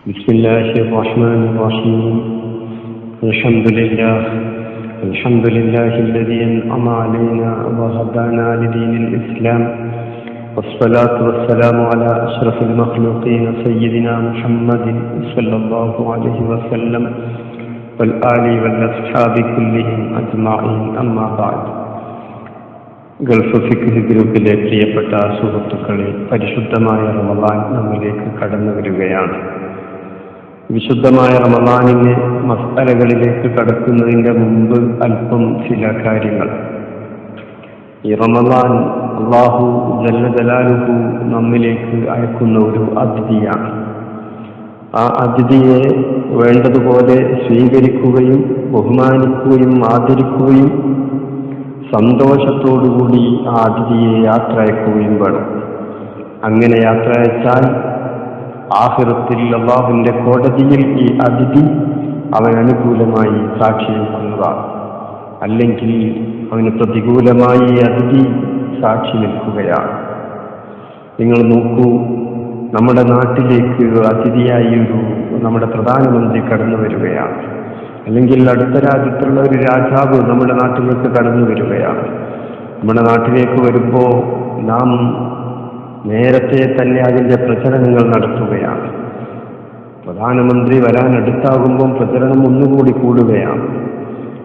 بسم الله الرحمن الرحيم الحمد لله الحمد لله الذي أنعم علينا وهدانا لدين الإسلام والصلاة والسلام على أشرف المخلوقين سيدنا محمد صلى الله عليه وسلم والآل والأصحاب كلهم أجمعين أما بعد Gulf ഫിഖ് ഗ്രൂപ്പിലെ പ്രിയപ്പെട്ട സുഹൃത്തുക്കളെ പരിശുദ്ധമായ റമദാൻ നമ്മിലേക്ക് കടന്നു വരികയാണ് വിശുദ്ധമായ റമദാനിന്റെ മസ്തലകളിലേക്ക് കടക്കുന്നതിന്റെ മുമ്പ് അല്പം ചില കാര്യങ്ങൾ. ഈ റമദാൻ അള്ളാഹു ജല്ലജലാലുഹു നമ്മിലേക്ക് അയക്കുന്ന ഒരു അതിഥിയാണ്. ആ അതിഥിയെ വേണ്ടതുപോലെ സ്വീകരിക്കുകയും ബഹുമാനിക്കുകയും ആദരിക്കുകയും സന്തോഷത്തോടുകൂടി ആ അതിഥിയെ യാത്ര അയക്കുകയും വേണം. അങ്ങനെ യാത്ര അയച്ചാൽ ആഹിറത്തിൽ അള്ളാഹുവിന്റെ കോടതിയിൽ ഈ അതിഥി അവൻ അനുകൂലമായി സാക്ഷി നിൽക്കുന്നതാണ് അല്ലെങ്കിൽ അവന് പ്രതികൂലമായി അതിഥി സാക്ഷി നിൽക്കുകയാണ് നിങ്ങൾ നോക്കൂ നമ്മുടെ നാട്ടിലേക്ക് അതിഥിയായി ഒരു നമ്മുടെ പ്രധാനമന്ത്രി കടന്നു വരികയാണ് അല്ലെങ്കിൽ അടുത്ത രാജ്യത്തുള്ള ഒരു രാജാവ് നമ്മുടെ നാട്ടിലേക്ക് കടന്നു വരികയാണ് നമ്മുടെ നാട്ടിലേക്ക് വരുമ്പോൾ നാം നേരത്തെ തന്നെ അതിന്റെ പ്രചരണങ്ങൾ നടത്തുകയാണ്. പ്രധാനമന്ത്രി വരാൻ അടുത്താകുമ്പം പ്രചരണം ഒന്നുകൂടി കൂടുകയാണ്.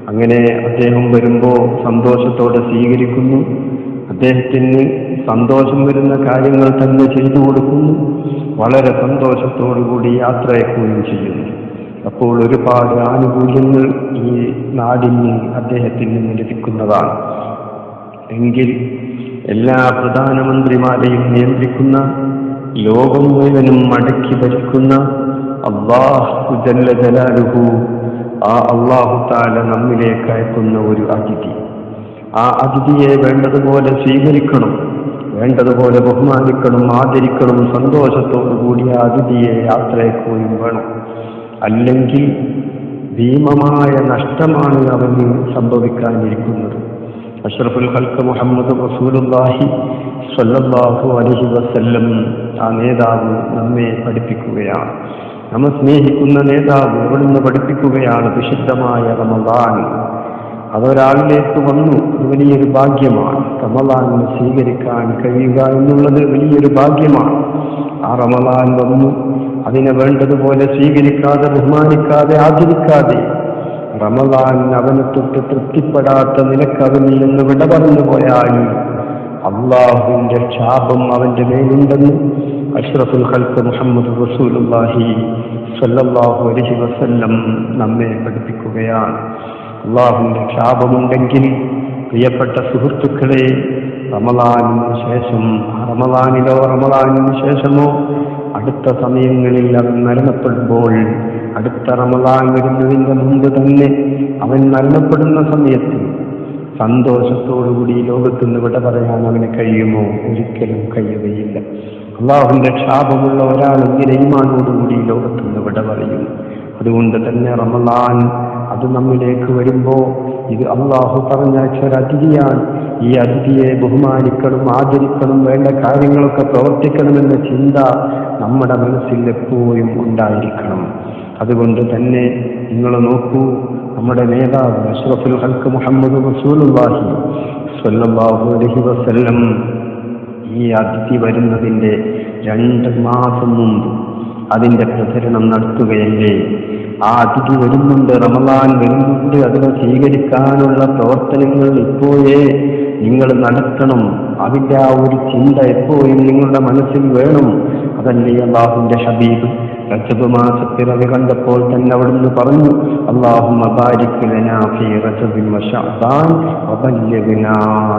അങ്ങനെ അദ്ദേഹം വരുമ്പോൾ സന്തോഷത്തോടെ സ്വീകരിക്കുന്നു. അദ്ദേഹത്തിന് സന്തോഷം വരുന്ന കാര്യങ്ങൾ തന്നെ ചെയ്തു കൊടുക്കുന്നു. വളരെ സന്തോഷത്തോടുകൂടി യാത്രയക്കുകയും ചെയ്യുന്നു. അപ്പോൾ ഒരുപാട് ആനുകൂല്യങ്ങൾ ഈ നാടിന് അദ്ദേഹത്തിന് ലഭിക്കുന്നതാണ്. എങ്കിൽ എല്ലാ പ്രധാനമന്ത്രിമാരെയും നിയന്ത്രിക്കുന്ന ലോകം മുഴുവനും മടക്കി ഭരിക്കുന്ന അള്ളാഹു ജല്ല ജലാലുഹു ആ അള്ളാഹു താല നമ്മിലേക്ക് അയക്കുന്ന ഒരു അതിഥി. ആ അതിഥിയെ വേണ്ടതുപോലെ സ്വീകരിക്കണം വേണ്ടതുപോലെ ബഹുമാനിക്കണം ആദരിക്കണം സന്തോഷത്തോടുകൂടി ആ അതിഥിയെ യാത്രയ്ക്കുകയും വേണം. അല്ലെങ്കിൽ ഭീമമായ നഷ്ടമാണ് അവന് സംഭവിക്കാനിരിക്കുന്നത്. അഷ്റഫുൽ ഹൽക്ക് മുഹമ്മദ് റസൂലുല്ലാഹി സ്വല്ലല്ലാഹു അലൈഹി വസല്ലം ആ നേതാവ് നമ്മെ പഠിപ്പിക്കുകയാണ്. നമ്മെ സ്നേഹിക്കുന്ന നേതാവ് ഇവിടുന്ന് പഠിപ്പിക്കുകയാണ് വിശുദ്ധമായ റമദാൻ. അതൊരാളിലേക്ക് വന്നു അത് വലിയൊരു ഭാഗ്യമാണ്. റമദാനിനെ സ്വീകരിക്കാൻ കഴിയുക എന്നുള്ളത് വലിയൊരു ഭാഗ്യമാണ്. ആ റമദാൻ വന്നു അതിനെ വേണ്ടതുപോലെ സ്വീകരിക്കാതെ ബഹുമാനിക്കാതെ ആദരിക്കാതെ റമദാൻ അവന് തൊട്ട് തൃപ്തിപ്പെടാത്ത നിനക്ക് നിന്ന് വിട പറഞ്ഞു പോയാൽ അള്ളാഹുവിന്റെ ക്ഷാപം അവന്റെ മേലുണ്ടെന്ന് അഷ്റഫുൽ ഖൽക്ക് മുഹമ്മദ് റസൂലുള്ളാഹി സ്വല്ലല്ലാഹു അലൈഹി വസല്ലം നമ്മെ പഠിപ്പിക്കുകയാണ്. അള്ളാഹുവിന്റെ ക്ഷാപമുണ്ടെങ്കിൽ പ്രിയപ്പെട്ട സുഹൃത്തുക്കളെ റമദാനിന് ശേഷം റമദാനിലോ റമദാനിന് ശേഷമോ അടുത്ത സമയങ്ങളിൽ അവൻ മരണപ്പെടുമ്പോൾ അടുത്ത റമദാൻ വരുന്നതിന്റെ മുമ്പ് തന്നെ അവൻ മരണപ്പെടുന്ന സമയത്ത് സന്തോഷത്തോടുകൂടി ലോകത്തുനിന്ന് വിട പറയാൻ അവന് കഴിയുമോ? ഒരിക്കലും കഴിയുകയില്ല. അള്ളാഹുവിന്റെ ക്ഷാപമുള്ള ഒരാൾ ഇങ്ങനെ ഈമാനോടുകൂടി ലോകത്തുനിന്ന് വിട പറയും. അതുകൊണ്ട് തന്നെ റമദാൻ അത് നമ്മിലേക്ക് വരുമ്പോൾ ഇത് അള്ളാഹു പറഞ്ഞ അതിഥിയാണ്. ഈ അതിഥിയെ ബഹുമാനിക്കണം ആചരിക്കണം വേണ്ട കാര്യങ്ങളൊക്കെ പ്രവർത്തിക്കണമെന്ന ചിന്ത നമ്മുടെ മനസ്സിൽ എപ്പോഴും ഉണ്ടായിരിക്കണം. അതുകൊണ്ട് തന്നെ നിങ്ങൾ നോക്കൂ നമ്മുടെ നേതാവ് അഷ്റഫുൽ ഹൽക്ക് മുഹമ്മദ് റസൂലുള്ളാഹി സ്വല്ലല്ലാഹു അലൈഹി വസല്ലം ഈ അതിഥി വരുന്നതിന്റെ രണ്ട് മാസം മുമ്പ് അതിന്റെ പ്രചരണം നടത്തുകയല്ലേ? ആ അതിഥി വരുന്നുണ്ട് റമദാൻ വരുന്നുണ്ട് അതിനെ സ്വീകരിക്കാനുള്ള പ്രവർത്തനങ്ങൾ ഇപ്പോഴേ നിങ്ങൾ നടത്തണം. അതിന്റെ ആ ഒരു ചിന്ത എപ്പോഴും നിങ്ങളുടെ മനസ്സിൽ വേണം. അതല്ലേ അള്ളാഹുവിന്റെ ഹബീബ്? റജബ് മാസത്തിൽ അത് കണ്ടപ്പോൾ തന്നെ അവിടുന്ന് പറഞ്ഞു അള്ളാഹു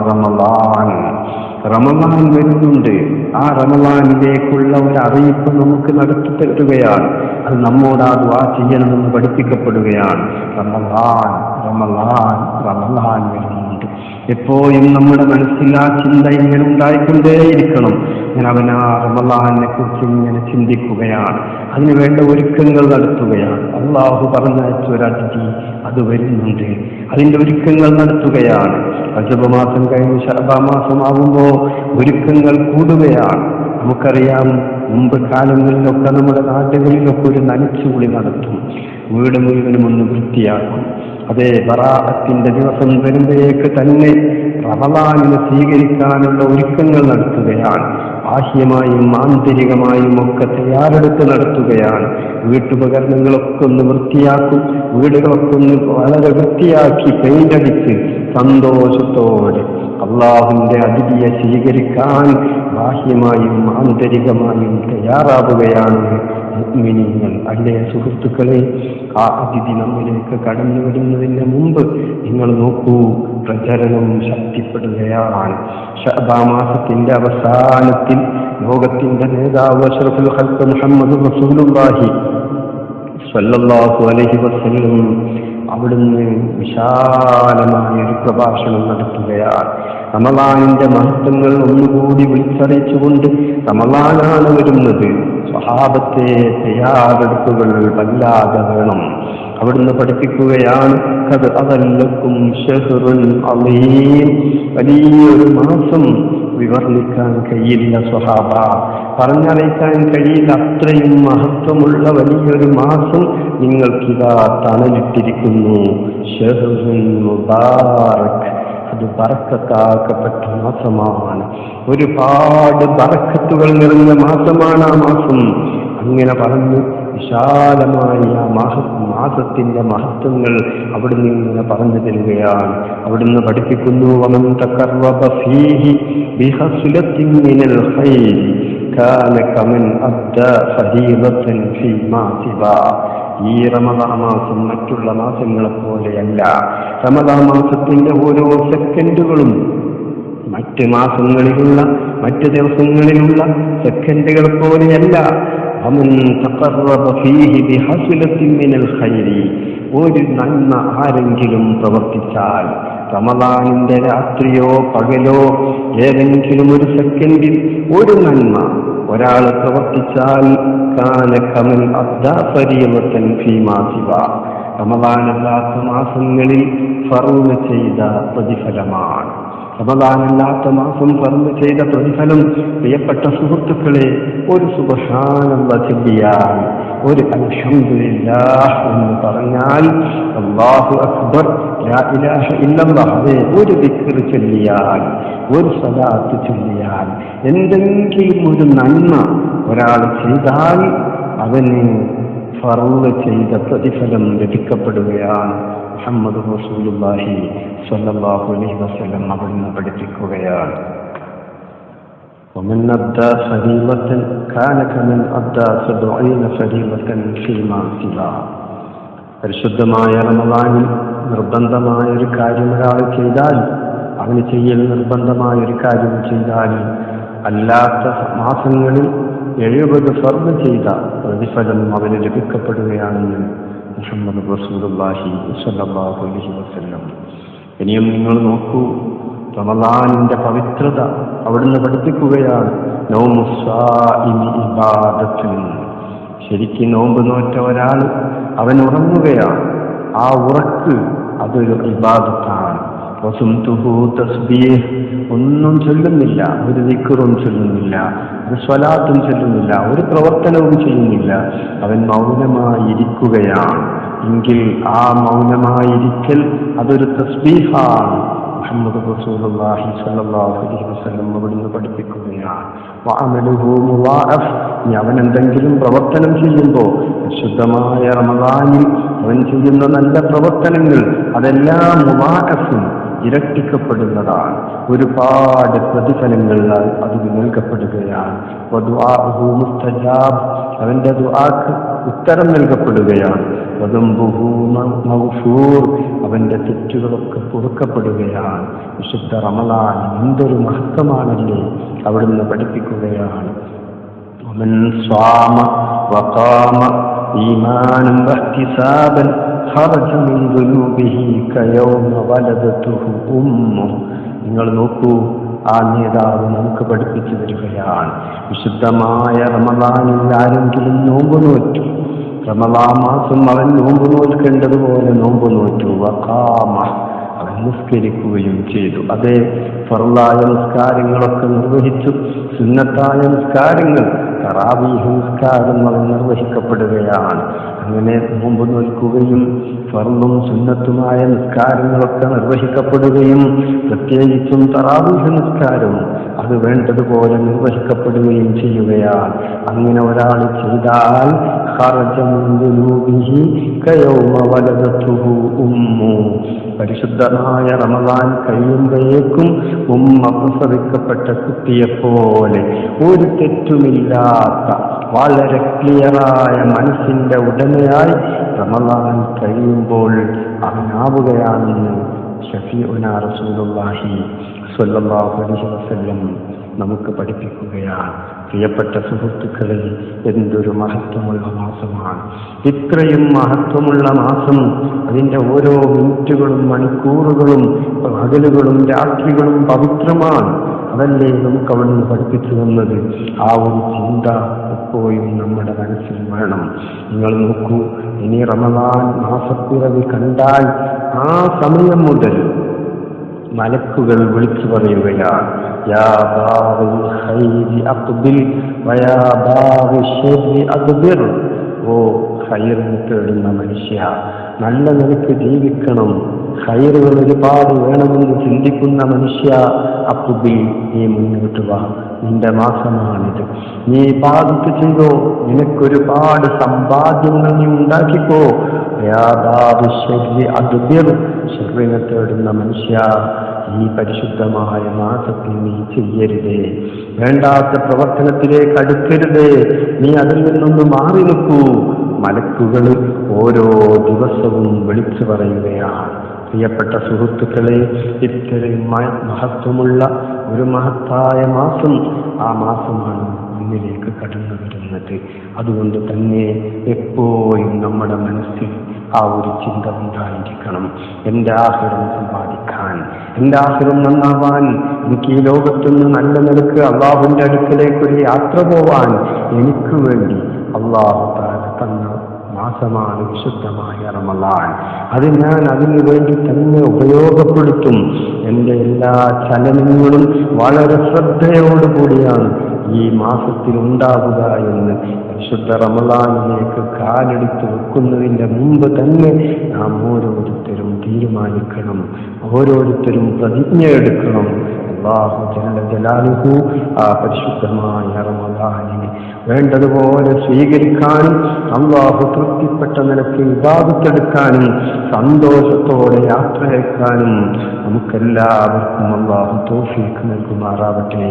റമലാൻ റമദാൻ വരുന്നുണ്ട്. ആ റമലാനിലേക്കുള്ള ഒരു അറിയിപ്പ് നമുക്ക് നടത്തി തരുകയാണ് അത് നമ്മോട് ആ ദ്വാ ചെയ്യണമെന്ന് പഠിപ്പിക്കപ്പെടുകയാണ്. റമലാൻ റമലാൻ റമലാൻ വരുന്നുണ്ട്. എപ്പോഴും നമ്മുടെ മനസ്സിൽ ആ ചിന്ത ഇങ്ങനെ ഉണ്ടായിക്കൊണ്ടേയിരിക്കണം. ഞാൻ അവൻ ആ റമലാനെ കുറിച്ച് ഇങ്ങനെ ചിന്തിക്കുകയാണ്. അതിനു വേണ്ട ഒരുക്കങ്ങൾ നടത്തുകയാണ്. അള്ളാഹു പറഞ്ഞയച്ച ഒരു അതിഥി അത് വരുന്നുണ്ട്. അതിന്റെ ഒരുക്കങ്ങൾ നടത്തുകയാണ്. റജബ് മാസം കഴിഞ്ഞ് ശരബ മാസമാകുമ്പോൾ ഒരുക്കങ്ങൾ കൂടുകയാണ്. നമുക്കറിയാം മുമ്പ് കാലങ്ങളിലൊക്കെ നമ്മുടെ നാടുകളിലൊക്കെ ഒരു നനച്ചുകുളി നടത്തും. വീട് മുഴുവനും ഒന്ന് വൃത്തിയാക്കും. അതേ ബറാഅത്തിന്റെ ദിവസം വരുമ്പോഴേക്ക് തന്നെ റമദാനിനെ സ്വീകരിക്കാനുള്ള ഒരുക്കങ്ങൾ നടത്തുകയാണ്. ബാഹ്യമായും ആന്തരികമായും ഒക്കെ തയ്യാറെടുത്ത് നടത്തുകയാണ്. വീട്ടുപകരണങ്ങളൊക്കെ ഒന്ന് വൃത്തിയാക്കും. വീടുകളൊക്കെ ഒന്ന് വളരെ വൃത്തിയാക്കി പെയിന്റ് അടിച്ച് സന്തോഷത്തോടെ അള്ളാഹുവിന്റെ അതിഥിയെ സ്വീകരിക്കാൻ ബാഹ്യമായും ആന്തരികമായും തയ്യാറാവുകയാണ് മുഅ്മിനീങ്ങൾ അല്ലേ സുഹൃത്തുക്കളെ ആ അതിഥി നമ്മിലേക്ക് കടന്നു വരുന്നതിന് മുമ്പ് നിങ്ങൾ നോക്കൂ പ്രചരണം ശക്തിപ്പെടുകയാണ്. ഷഅബാമാസത്തിന്റെ അവസാനത്തിൽ ലോകത്തിന്റെ നേതാവ് അഷറഫുൽ ഖൽഖ് മുഹമ്മദ് റസൂലുള്ളാഹി സല്ലല്ലാഹു അലൈഹി വസല്ലം അവിടുന്ന് വിശാലമായ ഒരു പ്രഭാഷണം നടത്തുകയാണ്. റമലാനിന്റെ മഹത്വങ്ങൾ ഒന്നുകൂടി വിളിച്ചറിയിച്ചുകൊണ്ട് റമലാനാണ് വരുന്നത്. സ്വഹാബത്തെ തയ്യാറെടുപ്പുകൾ വല്ലാതെ വേണം. അവിടുന്ന് പഠിപ്പിക്കുകയാണ്. കത് അതല്ലക്കും വലിയൊരു മാസം വിവർണിക്കാൻ കഴിയില്ല സ്വഹാബ. പറഞ്ഞറിയിക്കാൻ കഴിയില്ല. അത്രയും മഹത്വമുള്ള വലിയൊരു മാസം നിങ്ങൾക്കിതാ തണലിട്ടിരിക്കുന്നു. ഷഹറുൻ മുബാറക്. അത് ബറക്കത്താക്കപ്പെട്ട മാസമാണ്. ഒരുപാട് ബറക്കത്തുകൾ നിറഞ്ഞ മാസമാണ് ആ മാസം. അങ്ങനെ പറഞ്ഞ് വിശാലമായ മാസത്തിന്റെ മഹത്വങ്ങൾ അവിടുന്ന് ഇങ്ങനെ പറഞ്ഞു തരികയാണ്. അവിടുന്ന് പഠിപ്പിക്കുന്നു ഈ റമദാ മാസം മറ്റുള്ള മാസങ്ങളെ പോലെയല്ല. റമദാ മാസത്തിന്റെ ഓരോ സെക്കൻഡുകളും മറ്റ് മാസങ്ങളിലുള്ള മറ്റ് ദിവസങ്ങളിലുള്ള സെക്കൻഡുകൾ പോലെയല്ല. ഖൈരി ഒരു നന്മ ആരെങ്കിലും പ്രവർത്തിച്ചാൽ റമദാനിന്റെ രാത്രിയോ പകലോ ഏതെങ്കിലും ഒരു സെക്കൻഡിൽ ഒരു നന്മ ഒരാൾ പ്രവർത്തിച്ചാൽ കാന കമൻ അബ്ദാഫരീവത്തൻ ഭീമാശിവ റമദാനല്ലാത്ത മാസങ്ങളിൽ ഫറൂന ചെയ്ത പ്രതിഫലമാണ്. റമദാനല്ലാത്ത മാസം ഫർമ ചെയ്ത പ്രതിഫലം പ്രിയപ്പെട്ട സുഹൃത്തുക്കളെ ഒരു സുബഹാനന്ദ ചൊല്ലിയാൽ ഒരു അൽഹംദുലില്ലാ എന്ന് പറഞ്ഞാൽ അല്ലാഹു അക്ബർ അതെ ഒരു ദിക്ർ ചൊല്ലിയാൽ ഒരു സലാത്ത് ചൊല്ലിയാൽ എന്തെങ്കിലും ഒരു നന്മ ഒരാൾ ചെയ്താൽ അവന് ഫർൾ ചെയ്ത പ്രതിഫലം ലഭിക്കപ്പെടുകയാണ്. മുഹമ്മദ് റസൂലുള്ളാഹി സ്വല്ലല്ലാഹു അലൈഹി വസല്ലം അവിടുന്ന് പഠിപ്പിക്കുകയാണ് ومن أدى فريضة كان كمن أدى سبعين فريضة فيما سواه പരിശുദ്ധമായ റമദാനിൽ നിർബന്ധമായ ഒരു കാര്യം ഒരാൾ ചെയ്താൽ അവന് ചെയ്യൽ നിർബന്ധമായ ഒരു കാര്യം ചെയ്താൽ അല്ലാത്ത മാസങ്ങളിൽ എഴുപത് ഫർദ് ചെയ്ത പ്രതിഫലം അവന് ലഭിക്കപ്പെടുകയാണെന്ന് അലൈഹി വസല്ലം. ഇനിയും നിങ്ങൾ നോക്കൂ റമദാനിന്റെ പവിത്രത അവിടുന്ന് പഠിപ്പിക്കുകയാണ്. ശരിക്കും നോമ്പ് നോറ്റ ഒരാൾ അവൻ ഉറങ്ങുകയാണ്. ആ ഉറക്ക് അതൊരു ഇബാദത്താണ്. ഒന്നും ചൊല്ലുന്നില്ല ഒരു ദിക്കറും ചൊല്ലുന്നില്ല ഒരു സ്വലാത്തും ചൊല്ലുന്നില്ല ഒരു പ്രവർത്തനവും ചെയ്യുന്നില്ല. അവൻ മൗനമായിരിക്കുകയാണ്. എങ്കിൽ ആ മൗനമായിരിക്കൽ അതൊരു തസ്ബീഹാണ്. മുഹമ്മദ് റസൂലുള്ളാഹി സ്വല്ലല്ലാഹു അലൈഹി വസല്ലം അവിടുന്ന് പഠിപ്പിക്കുകയാണ്. വഅമലുഹു മുവാഅഫ്. ഇനി അവൻ എന്തെങ്കിലും പ്രവർത്തനം ചെയ്യുമ്പോൾ ശുദ്ധമായ റമദാനിൽ അവൻ ചെയ്യുന്ന നല്ല പ്രവർത്തനങ്ങൾ അതെല്ലാം മുളാഅഫും ഇരട്ടിക്കപ്പെടുന്നതാണ് ഒരുപാട് പ്രതിഫലങ്ങൾ അതിന് നൽകപ്പെടുകയാണ് വദുആഉഹു മുസ്തജാബ് അവന്റെ ദുആക്ക് ഉത്തരം നൽകപ്പെടുകയാണ് വദംബുഹു മഗ്ഫൂർ അവന്റെ തെറ്റുകളൊക്കെ പൊറുക്കപ്പെടുകയാണ് വിശുദ്ധ റമദാൻ എന്തൊരു മഹത്വമാണല്ലേ അവിടുന്ന് പഠിപ്പിക്കുകയാണ് ومن صام وقام إيمانا واحتسابا خرج من ذنوبه كيوم ولدته أمه നിങ്ങൾ നോക്കൂ ആ നേതാവ് നമുക്ക് പഠിപ്പിച്ചു തരികയാണ് വിശുദ്ധമായ റമദാനിൽ ആരെങ്കിലും നോമ്പ് നോറ്റു റമദാ മാസം അവൻ നോമ്പ് നോൽക്കേണ്ടതുപോലെ നോമ്പ് നോറ്റു വക്കാമ അവൻ നിസ്കരിക്കുകയും ചെയ്തു അതേ ഫറുള്ളായ നിസ്കാരങ്ങളൊക്കെ നിർവഹിച്ചു സുന്നത്തായ നിസ്കാരങ്ങൾ തറാവീഹ് നിസ്കാരങ്ങൾ നിർവഹിക്കപ്പെടുകയാണ് അങ്ങനെ നോമ്പ് നോൽക്കുകയും സ്വർണം സുന്നത്തുമായ നിസ്കാരങ്ങളൊക്കെ നിർവഹിക്കപ്പെടുകയും പ്രത്യേകിച്ചും തറാവൂഹ നിസ്കാരം അത് വേണ്ടതുപോലെ നിർവഹിക്കപ്പെടുകയും ചെയ്യുകയാണ് അങ്ങനെ ഒരാൾ ചെയ്താൽ പരിശുദ്ധമായ റമദാൻ കഴിയുമ്പോഴേക്കും ഉമ്മ പ്രസവിക്കപ്പെട്ട കുട്ടിയെപ്പോലെ ഒരു തെറ്റുമില്ലാത്ത വളരെ ക്ലിയറായ മനസ്സിന്റെ ഉടമയായി റമദാൻ കഴിയുമ്പോൾ അവനാവുകയാണെന്ന് ഷഫീഉന റസൂലുള്ളാഹി സ്വല്ലല്ലാഹു അലൈഹി വസല്ലം നമുക്ക് പഠിപ്പിക്കുകയാണ്. പ്രിയപ്പെട്ട സുഹൃത്തുക്കളിൽ എന്തൊരു മഹത്വമുള്ള മാസമാണ്. ഇത്രയും മഹത്വമുള്ള മാസം അതിന്റെ ഓരോ മിനിറ്റുകളും മണിക്കൂറുകളും പകലുകളും രാത്രികളും പവിത്രമാണ്. അതല്ലേ നമുക്ക് അവിടെ നിന്ന് പഠിപ്പിച്ചു തന്നത്? ആ ഒരു ചിന്ത എപ്പോഴും നമ്മുടെ മനസ്സിൽ വേണം നിങ്ങൾ നോക്കൂ ഇനി റമദാൻ മാസപ്പിറവി കണ്ടാൽ ആ സമയം മുതൽ മലക്കുകൾ വിളിച്ചു പറയുകയാണ് ഓ ഹൈറിന് തേടുന്ന മനുഷ്യ നല്ല നിനക്ക് ജീവിക്കണം. ഹൈറുകൾ ഒരുപാട് വേണമെന്ന് ചിന്തിക്കുന്ന മനുഷ്യ അപ്പുബിൽ നീ മുന്നോട്ട് വാ. നിന്റെ മാസമാണിത്. നീ പാദിക്ക് ചെയ്തോ. നിനക്കൊരുപാട് സമ്പാദ്യങ്ങൾ നീ ഉണ്ടാക്കിക്കോ. ഷെറിനെ തേടുന്ന മനുഷ്യ ഈ പരിശുദ്ധമായ മാസത്തിൽ നീ ചെയ്യരുതേ. വേണ്ടാത്ത പ്രവർത്തനത്തിലേക്ക് അടുക്കരുതേ. നീ അതിൽ നിന്നൊന്ന് മാറി നിൽക്കൂ. മലക്കുകൾ ഓരോ ദിവസവും വിളിച്ചു പറയുകയാണ്. പ്രിയപ്പെട്ട സുഹൃത്തുക്കളെ ഇത്രയും മഹത്വമുള്ള ഒരു മഹത്തായ മാസം. ആ മാസമാണ് മുന്നിലേക്ക് കടന്നു വരുന്നത് അതുകൊണ്ട് തന്നെ എപ്പോഴും നമ്മുടെ മനസ്സിൽ ആ ഒരു ചിന്ത ഉണ്ടായിരിക്കണം. എന്റെ ആഹ്ലം സമ്പാദിക്കാൻ എന്റെ ആഹ്ലം നന്നാവാൻ എനിക്ക് ഈ ലോകത്തുനിന്ന് നല്ല നിലയ്ക്ക് അള്ളാഹുവിന്റെ അടുക്കലേക്കൊരു യാത്ര പോവാൻ എനിക്ക് വേണ്ടി അള്ളാഹു താര തന്ന മാസമാണ് വിശുദ്ധമായ റമലാൻ അത് ഞാൻ അതിനു വേണ്ടി തന്നെ ഉപയോഗപ്പെടുത്തും. എന്റെ എല്ലാ ചലനങ്ങളും വളരെ ശ്രദ്ധയോടുകൂടിയാണ് ഈ മാസത്തിൽ ഉണ്ടാവുക എന്ന് വിശുദ്ധ റമലാനിലേക്ക് കാലെടുത്ത് വെക്കുന്നതിന്റെ മുമ്പ് തന്നെ നാം ഓരോരുത്തരും തീരുമാനിക്കണം ഓരോരുത്തരും പ്രതിജ്ഞ എടുക്കണം. അള്ളാഹു ജല ജലാലുഹു ആ പരിശുദ്ധമായ റമദാനിനെ വേണ്ടതുപോലെ സ്വീകരിക്കാനും അള്ളാഹു തൃപ്തിപ്പെട്ട നിലയ്ക്ക് വിവാദത്തെടുക്കാനും സന്തോഷത്തോടെ യാത്രയേക്കാനും നമുക്കെല്ലാവർക്കും അള്ളാഹു തോഫീക്ക് നൽകുമാറാവട്ടെ.